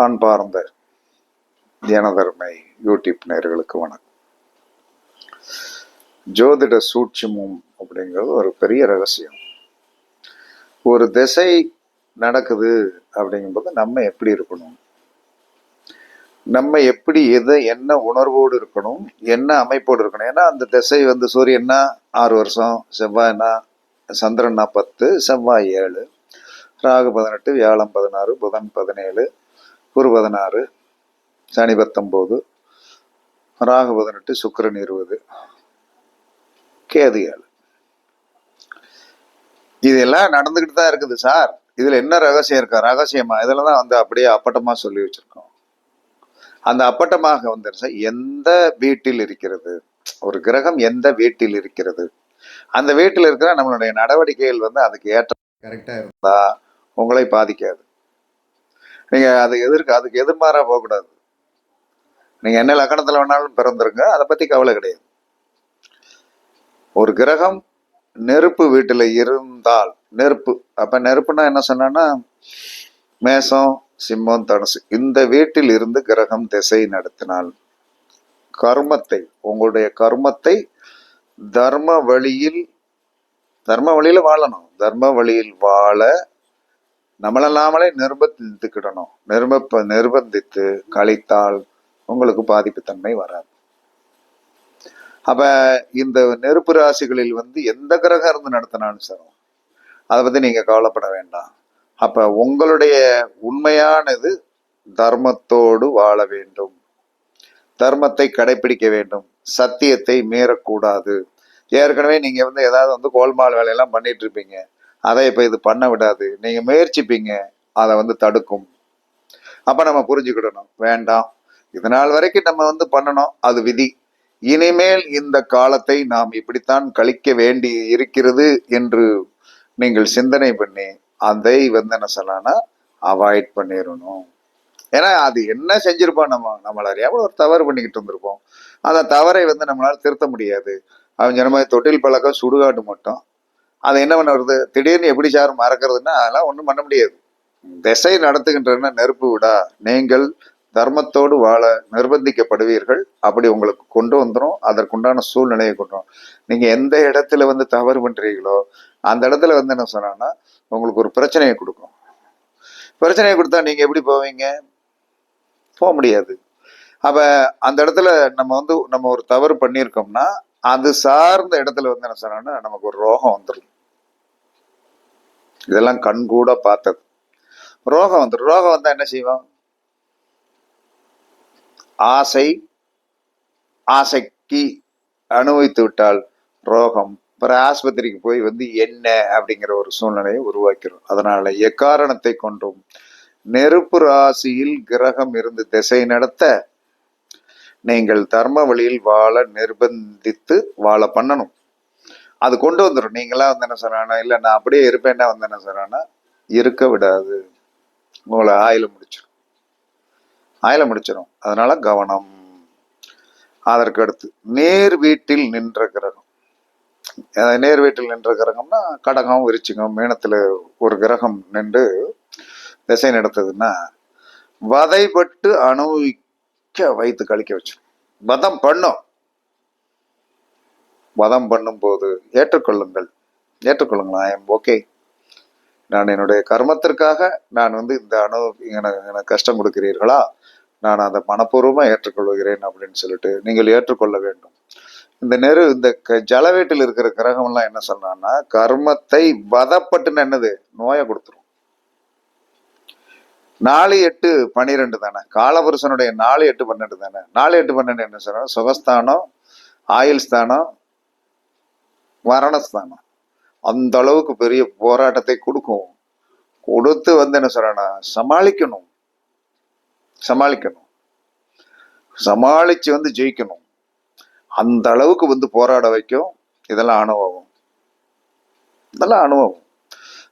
அன்பார்ந்த தியானதர்மை யூடியூப் நேர்களுக்கு வணக்கம். ஜோதிட சூட்சமும் அப்படிங்கிறது ஒரு பெரிய ரகசியம். ஒரு திசை நடக்குது அப்படிங்கும்போது நம்ம எப்படி இருக்கணும்? நம்ம எப்படி எதை என்ன உணர்வோடு இருக்கணும்? என்ன அமைப்போடு இருக்கணும்? ஏன்னா அந்த திசை வந்து சூரியன்னா ஆறு வருஷம். செவ்வாய்னா சந்திரன்னா பத்து. செவ்வாய் ஏழு. ராகு பதினெட்டு. வியாழம் பதினாறு. புதன் பதினேழு. குரு பதினாறு சனி பத்தொம்போது ராகு பதினெட்டு சுக்கரன் இருபது கேது ஏழு. இதெல்லாம் நடந்துக்கிட்டு தான் இருக்குது சார். இதில் என்ன ரகசியம் இருக்கா? ரகசியமா? இதில் தான் வந்து அப்படியே அப்பட்டமாக சொல்லி வச்சுருக்கோம். அந்த அப்பட்டமாக வந்து சார் எந்த வீட்டில் இருக்கிறது? ஒரு கிரகம் எந்த வீட்டில் இருக்கிறது? அந்த வீட்டில் இருக்கிற நம்மளுடைய நடவடிக்கைகள் வந்து அதுக்கு ஏற்ற கரெக்டாக இருந்தால் உங்களை பாதிக்காது. நீங்க அது எதிர்க்கு அதுக்கு எதிர்மாறா போகக்கூடாது. நீங்க என்ன லக்கணத்துல வேணாலும் பிறந்திருங்க அதை பத்தி கவலை கிடையாது. ஒரு கிரகம் நெருப்பு வீட்டுல இருந்தால் நெருப்பு அப்ப நெருப்புனா என்ன சொன்னா மேசம் சிம்மம் தனுசு இந்த வீட்டில் இருந்து கிரகம் திசை நடத்தினால் கர்மத்தை உங்களுடைய கர்மத்தை தர்ம வழியில் தர்ம வழியில வாழணும். தர்ம வழியில் வாழ நம்மளல்லாமலே நாமளே நிர்பந்தித்துக்கிடணும். நிர்ப நிர்பந்தித்து கழித்தால் உங்களுக்கு பாதிப்பு தன்மை வராது. அப்ப இந்த நெருப்பு ராசிகளில் வந்து எந்த கிரகம் இருந்து நடத்தினாலும் சரி அதை பத்தி நீங்க கவலைப்பட வேண்டாம். அப்ப உங்களுடைய உண்மையானது தர்மத்தோடு வாழ வேண்டும். தர்மத்தை கடைபிடிக்க வேண்டும். சத்தியத்தை மீறக்கூடாது. ஏற்கனவே நீங்க வந்து ஏதாவது வந்து கோல்மால் வேலையெல்லாம் பண்ணிட்டு இருப்பீங்க. அதை இப்போ இது பண்ண விடாது. நீங்கள் முயற்சிப்பீங்க அதை வந்து தடுக்கும். அப்போ நம்ம புரிஞ்சுக்கிடணும். வேண்டாம். இது நாள் வரைக்கும் நம்ம வந்து பண்ணணும். அது விதி. இனிமேல் இந்த காலத்தை நாம் இப்படித்தான் கழிக்க வேண்டி இருக்கிறது என்று நீங்கள் சிந்தனை பண்ணி அதை வந்து என்ன சொல்லலாம்னா அவாய்ட் பண்ணிடணும் ஏன்னா அது என்ன செஞ்சிருப்போம் நம்ம? நம்மள அறியாம ஒரு தவறு பண்ணிக்கிட்டு இருந்திருப்போம். அந்த தவறை வந்து நம்மளால திருத்த முடியாது. அவன் சொன்ன மாதிரி தொட்டில் பழக்கம் சுடுகாட்டு மட்டும். அது என்ன பண்ண வருது? திடீர்னு எப்படி சார் மறக்கிறதுன்னா அதெல்லாம் ஒன்றும் பண்ண முடியாது. திசை நடத்துகின்றன நெருப்பு விடா. நீங்கள் தர்மத்தோடு வாழ நிர்பந்திக்கப்படுவீர்கள். அப்படி உங்களுக்கு கொண்டு வந்துடும் அதற்குண்டான சூழ்நிலையை கொண்டு வரும். எந்த இடத்துல வந்து தவறு பண்ணுறீங்களோ அந்த இடத்துல வந்து என்ன சொன்னா உங்களுக்கு ஒரு பிரச்சனையை கொடுக்கும். பிரச்சனையை கொடுத்தா நீங்கள் எப்படி போவீங்க? போக முடியாது. அப்போ அந்த இடத்துல நம்ம வந்து நம்ம ஒரு தவறு பண்ணியிருக்கோம்னா அது சார்ந்த இடத்துல வந்து என்ன சொன்னோன்னா நமக்கு ஒரு ரோகம் வந்துடும் இதெல்லாம் கண்கூட பார்த்தது. ரோகம் வந்துடும் ரோகம் வந்தால் என்ன செய்வோம் ஆசை ஆசைக்கு அனுபவித்து விட்டால் ரோகம் பிற ஆஸ்பத்திரிக்கு போய் வந்து என்ன அப்படிங்கிற ஒரு சூழ்நிலையை உருவாக்கிறோம் அதனால எக்காரணத்தை கொண்டும் நெருப்பு ராசியில் கிரகம் இருந்து திசை நடத்த நீங்கள் தர்ம வழியில் வாழ நிர்பந்தித்து வாழ பண்ணணும். அது கொண்டு வந்துடும் நீங்களாம் வந்து என்ன சொல்றானா இல்லை நான் அப்படியே இருப்பேன்னா வந்து என்ன சொல்றானா இருக்க விடாது. உங்களை ஆயில முடிச்சிடும் ஆயில முடிச்சிடும் அதனால கவனம். அதற்கு அடுத்து நேர் வீட்டில் நின்ற கிரகம். நேர் வீட்டில் நின்ற கிரகம்னா கடகம் விரிச்சிங்கம் மீனத்தில் ஒரு கிரகம் நின்று திசை நடத்துதுன்னா வதைப்பட்டு அனுபவிக்க வைத்து கழிக்க வச்சிடும் வதம் பண்ணும். வதம் பண்ணும்போது ஏற்றுக்கொள்ளுங்கள். ஏற்றுக்கொள்ளுங்கள் ஐ எம் ஓகே நான் என்னுடைய கர்மத்திற்காக நான் வந்து இந்த அணு எனக்கு எனக்கு கஷ்டம் கொடுக்கிறீர்களா? நான் அதை மனப்பூர்வமாக ஏற்றுக்கொள்கிறேன் அப்படின்னு சொல்லிட்டு நீங்கள் ஏற்றுக்கொள்ள வேண்டும். இந்த நெரு இந்த க- ஜல வீட்டில் இருக்கிற கிரகம்லாம் என்ன சொன்னான்னா கர்மத்தை வதப்பட்டுன்னு என்னது? நோயை கொடுத்துரும். நாலு எட்டு பன்னிரெண்டு தானே? காலபுருஷனுடைய நாலு எட்டு பன்னெண்டு தானே? நாலு எட்டு பன்னெண்டு என்ன சொன்னா சுகஸ்தானம் ஆயுள் ஸ்தானம் மரணஸ்தானம். அந்த அளவுக்கு பெரிய போராட்டத்தை கொடுக்கும். கொடுத்து வந்து என்ன சொல்றேன்னா சமாளிக்கணும். சமாளிக்கணும். சமாளிச்சு வந்து ஜெயிக்கணும். அந்த அளவுக்கு வந்து போராட வைக்கும். இதெல்லாம் அனுபவம். இதெல்லாம் அனுபவம்.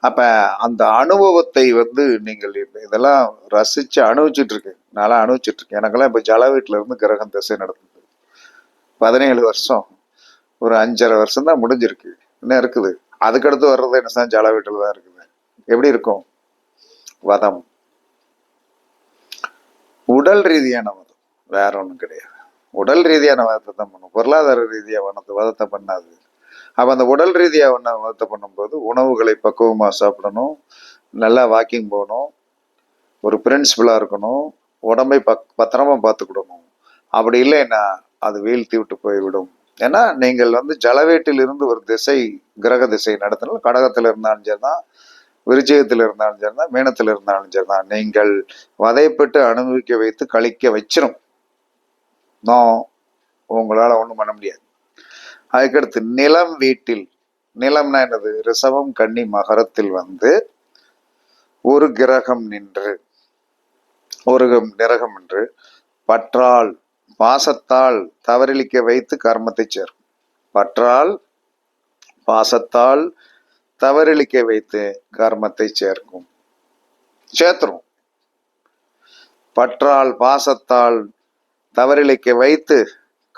அப்ப அந்த அனுபவத்தை வந்து நீங்கள் இதெல்லாம் ரசிச்சு அனுபவிச்சுட்டு இருக்கேன் நான்லாம் அனுபவிச்சுட்டு இருக்கேன் எனக்கெல்லாம் இப்ப ஜல வீட்டுல இருந்து கிரகம் திசை நடந்தது. பதினேழு வருஷம். ஒரு அஞ்சரை வருஷம் தான் முடிஞ்சிருக்கு. இன்னும் இருக்குது. அதுக்கடுத்து வர்றது என்ன சார்? ஜல வீட்டில் தான் இருக்குது. எப்படி இருக்கும்? வதம். உடல் ரீதியான மதம் வேற ஒன்றும் கிடையாது. உடல் ரீதியான வதத்தை தான் பண்ணும். பொருளாதார ரீதியாக வனத்தை வதத்தை பண்ணாது. அப்போ அந்த உடல் ரீதியாக ஒன்று வதத்தை பண்ணும்போது உணவுகளை பக்குவமாக சாப்பிடணும். நல்லா வாக்கிங் போகணும். ஒரு பிரின்சிபலாக இருக்கணும். உடம்பை பக் பத்திரமா பார்த்துக்கிடணும். அப்படி இல்லைன்னா அது வீழ்த்தி விட்டு போய்விடும். ஏன்னா நீங்கள் வந்து ஜலவேட்டில் இருந்து ஒரு திசை கிரக திசை நடத்தினால் கடகத்தில் இருந்தாலும் சரிதான் விருச்சயத்தில் இருந்தாலும் சரிதான் மீனத்தில் இருந்தாலும் சரிதான். நீங்கள் வதைப்பட்டு அனுபவிக்க வைத்து கழிக்க வச்சிடும் நான் உங்களால் ஒன்றும் பண்ண முடியாது. அதுக்கடுத்து நிலம் வீட்டில் நிலம்னா என்னது? ரிசவம் கன்னி மகரத்தில் வந்து ஒரு கிரகம் நின்று ஒரு கிரகம் என்று பற்றால் பாசத்தால் தவறிழிக்க வைத்து கர்மத்தை சேர்க்கும். பற்றால் பாசத்தால் தவறிழிக்க வைத்து கர்மத்தை சேர்க்கும். சேத்துரும் பற்றால் பாசத்தால் தவறிழைக்க வைத்து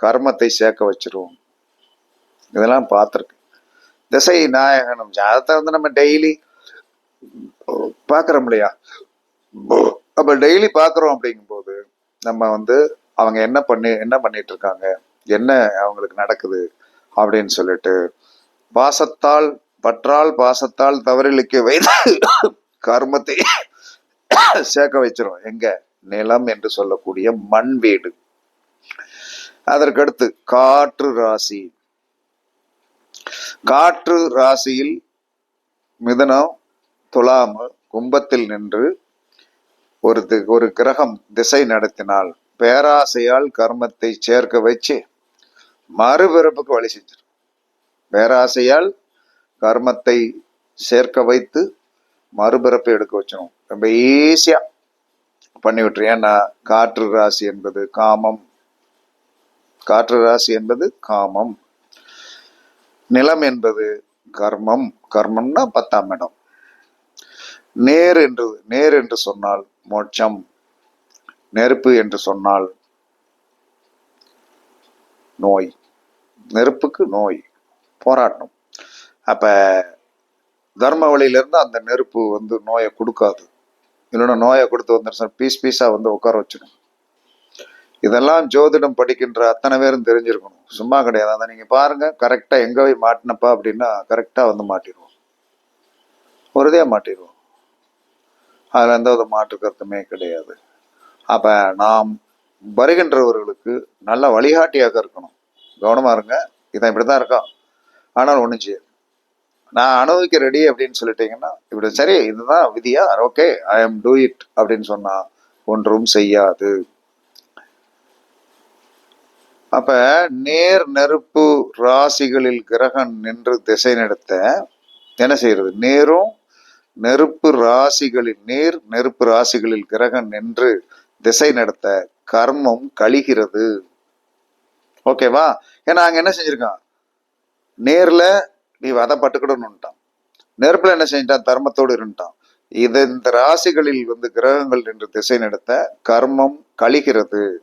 கர்மத்தை சேர்க்க வச்சிருவோம். இதெல்லாம் பார்த்துருக்கு திசை நாயகனும் ஜாதத்தை வந்து நம்ம டெய்லி பார்க்குறோம் இல்லையா? அப்போ டெய்லி பார்க்குறோம் அப்படிங்கும்போது நம்ம வந்து அவங்க என்ன பண்ணி என்ன பண்ணிட்டு இருக்காங்க என்ன அவங்களுக்கு நடக்குது அப்படின்னு சொல்லிட்டு பாசத்தால் பற்றால் பாசத்தால் தவறிழைக்க வைத்து கர்மத்தை சேர்க்க வச்சிரும். எங்க? நிலம் என்று சொல்லக்கூடிய மண் வீடு. அதற்கடுத்து காற்று ராசி. காற்று ராசியில் மிதனம் துலாமு கும்பத்தில் நின்று ஒரு ஒரு கிரகம் திசை நடத்தினால் பேராசையால் கர்மத்தை சேர்க்க வச்சு மறுபிறப்புக்கு வழி செஞ்சிடும் பேராசையால் கர்மத்தை சேர்க்க வைத்து மறுபிறப்பை எடுக்க வச்சிடும் ரொம்ப ஈஸியா பண்ணி விட்டுரு. ஏன்னா காற்று ராசி என்பது காமம். காற்று ராசி என்பது காமம். நிலம் என்பது கர்மம். கர்மம்னா பத்தாம் இடம். நேர் என்று நேர் என்று சொன்னால் மோட்சம். நெருப்பு என்று சொன்னால் நோய். நெருப்புக்கு நோய் போராடணும் அப்ப தர்ம வழியிலிருந்து அந்த நெருப்பு வந்து நோயை கொடுக்காது. இல்லைன்னா நோயை கொடுத்து வந்துருச்சு பீஸ் பீஸாக வந்து உட்கார வச்சிடும். இதெல்லாம் ஜோதிடம் படிக்கின்ற அத்தனை பேரும் தெரிஞ்சிருக்கணும். சும்மா கிடையாது. அதை நீங்கள் பாருங்கள் கரெக்டாக எங்கே போய் மாட்டினப்பா அப்படின்னா கரெக்டாக வந்து மாட்டிடுவோம். ஒருதே மாட்டிடுவோம். அதில் எந்த வித மாற்று கருத்துமே கிடையாது. அப்ப நாம் வருகின்றவர்களுக்கு நல்ல வழிகாட்டியாக இருக்கணும். கவனமா இருங்க. இதான் இப்படிதான் இருக்கான். ஆனால் ஒன்றும் செய்யாது. நான் அனுபவிக்க ரெடி அப்படின்னு சொல்லிட்டீங்கன்னா இப்படி சரி இதுதான் விதியா? Okay I am do it அப்படின்னு சொன்னா ஒன்றும் செய்யாது. அப்ப நேர் நெருப்பு ராசிகளில் கிரகம் நின்று திசை நடத்த என்ன செய்யறது? நேரும் நெருப்பு ராசிகளில் நேர் நெருப்பு ராசிகளில் கிரகம் நின்று திசை நடத்த கர்மம் கழிகிறது. ஓகேவா ஏன்னா அங்க என்ன செஞ்சிருக்கான்? நேர்ல நீ வதப்பட்டுக்கிடணும்ட்டான் நெருப்புல என்ன செஞ்சிட்டான்? தர்மத்தோடு இருந்துட்டான். இது இந்த ராசிகளில் வந்து கிரகங்கள் நின்று திசை நடத்த கர்மம் கழிகிறது.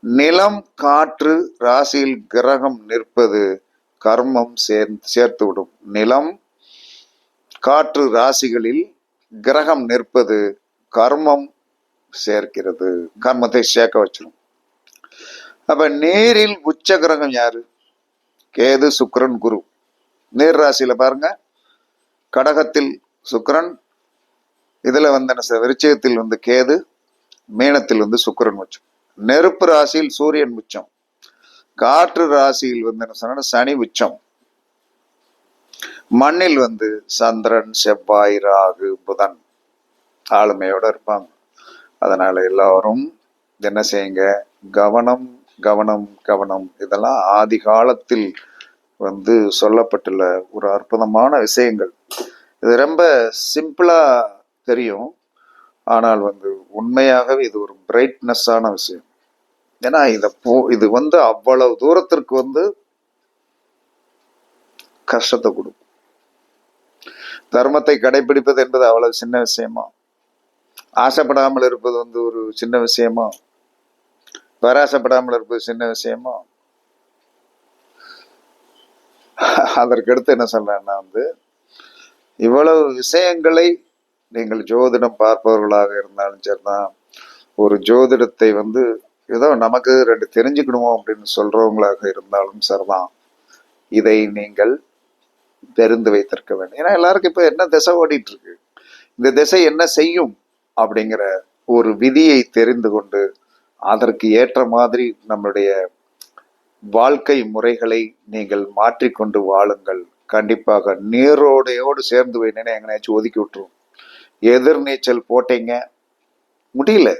நிலம் காற்று ராசியில் கிரகம் நிற்பது கர்மம் சேர் சேர்த்து விடும் நிலம் காற்று ராசிகளில் கிரகம் நிற்பது கர்மம் சேர்க்கிறது கர்மத்தை சேர்க்க வச்சிடும் அப்ப நேரில் உச்ச கிரகம் யாரு? கேது சுக்கரன் குரு. நேர் ராசியில பாருங்க. கடகத்தில் சுக்கிரன் இதுல வந்து என்ன செய்ய- வந்து கேது மீனத்தில் வந்து சுக்கரன் உச்சம் நெருப்பு ராசியில் சூரியன் உச்சம் காற்று ராசியில் வந்து என்ன சொன்னா சனி உச்சம் மண்ணில் வந்து சந்திரன் செவ்வாய் ராகு புதன் ஆளுமையோட இருப்பாங்க. அதனால் எல்லாரும் என்ன செய்யுங்க? கவனம் கவனம் கவனம். இதெல்லாம் ஆதி காலத்தில் வந்து சொல்லப்பட்டுள்ள ஒரு அற்புதமான விஷயங்கள். இது ரொம்ப சிம்பிளாக தெரியும். ஆனால் வந்து உண்மையாகவே இது ஒரு பிரைட்னஸான விஷயம். ஏன்னா இதை போ இது வந்து அவ்வளவு தூரத்திற்கு வந்து கஷ்டத்தை கொடுக்கும். தர்மத்தை கடைபிடிப்பது என்பது அவ்வளவு சின்ன விஷயமா? ஆசைப்படாமல் இருப்பது வந்து ஒரு சின்ன விஷயமா? பேராசைப்படாமல் இருப்பது சின்ன விஷயமா? அதற்கடுத்து என்ன சொல்றேன்னா வந்து இவ்வளவு விஷயங்களை நீங்கள் ஜோதிடம் பார்ப்பவர்களாக இருந்தாலும் சரிதான். ஒரு ஜோதிடத்தை வந்து ஏதோ நமக்கு ரெண்டு தெரிஞ்சுக்கணுமோ அப்படின்னு சொல்றவங்களாக இருந்தாலும் சரிதான். இதை நீங்கள் தெரிந்து வைத்திருக்க வேண்டும். ஏன்னா எல்லாருக்கும் இப்போ என்ன திசை ஓடிட்டு இருக்கு? இந்த திசை என்ன செய்யும்? அப்படிங்கிற ஒரு விதியை தெரிந்து கொண்டு அதற்கு ஏற்ற மாதிரி நம்மளுடைய வாழ்க்கை முறைகளை நீங்கள் மாற்றிக்கொண்டு வாழுங்கள். கண்டிப்பாக நீரோடையோடு சேர்ந்து போயினே எங்கனையாச்சும் ஒதுக்கி விட்டுரும் எதிர்நீச்சல் போட்டீங்க. முடியல.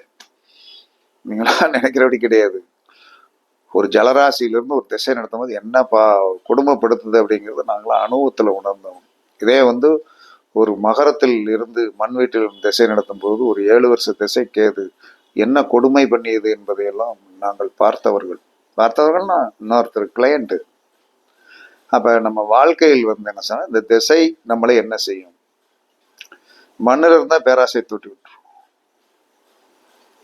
நீங்களா நினைக்கிறபடி கிடையாது. ஒரு ஜலராசியிலிருந்து ஒரு திசை நடத்தும் போது என்னப்பா கொடுமைப்படுத்துது அப்படிங்கிறத நாங்களாம் அனுபவத்தில் உணர்ந்தோம். இதே வந்து ஒரு மகரத்தில் இருந்து மண் வீட்டிலிருந்து திசை நடத்தும் போது ஒரு ஏழு வருஷ திசை கேது என்ன கொடுமை பண்ணியது என்பதையெல்லாம் நாங்கள் பார்த்தவர்கள். பார்த்தவர்கள்னா இன்னொருத்தர் கிளையண்ட்டு அப்போ நம்ம வாழ்க்கையில் வந்து என்ன சொன்னால் இந்த திசை நம்மளை என்ன செய்யும்? மண்ணில் இருந்தால் பேராசை தூட்டி விட்டுரும்.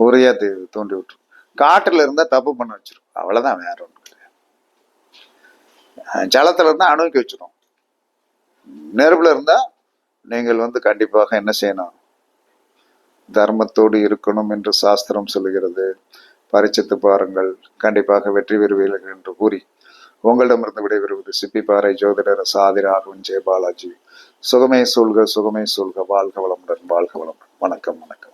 உரையா தூண்டி விட்டுரும். காட்டில் இருந்தால் தப்பு பண்ண வச்சிரும். அவ்வளோதான் வேற ஒன்று கிடையாது. ஜலத்தில் இருந்தால் அணுக்கி வச்சிரும். நெருப்பில் இருந்தால் நீங்கள் வந்து கண்டிப்பாக என்ன செய்யணும்? தர்மத்தோடு இருக்கணும் என்று சாஸ்திரம் சொல்கிறது பரிச்சித்து பாருங்கள். கண்டிப்பாக வெற்றி பெறுவீர்கள் என்று கூறி உங்களிடமிருந்து விடைபெறுவது சிப்பிப்பாறை ஜோதிடர் சாதிராகவன் ஜெய பாலாஜி சுகமே சூழ்க சுகமே சூழ்க. வாழ்க வளமுடன் வாழ்க வளமுடன். வணக்கம் வணக்கம்.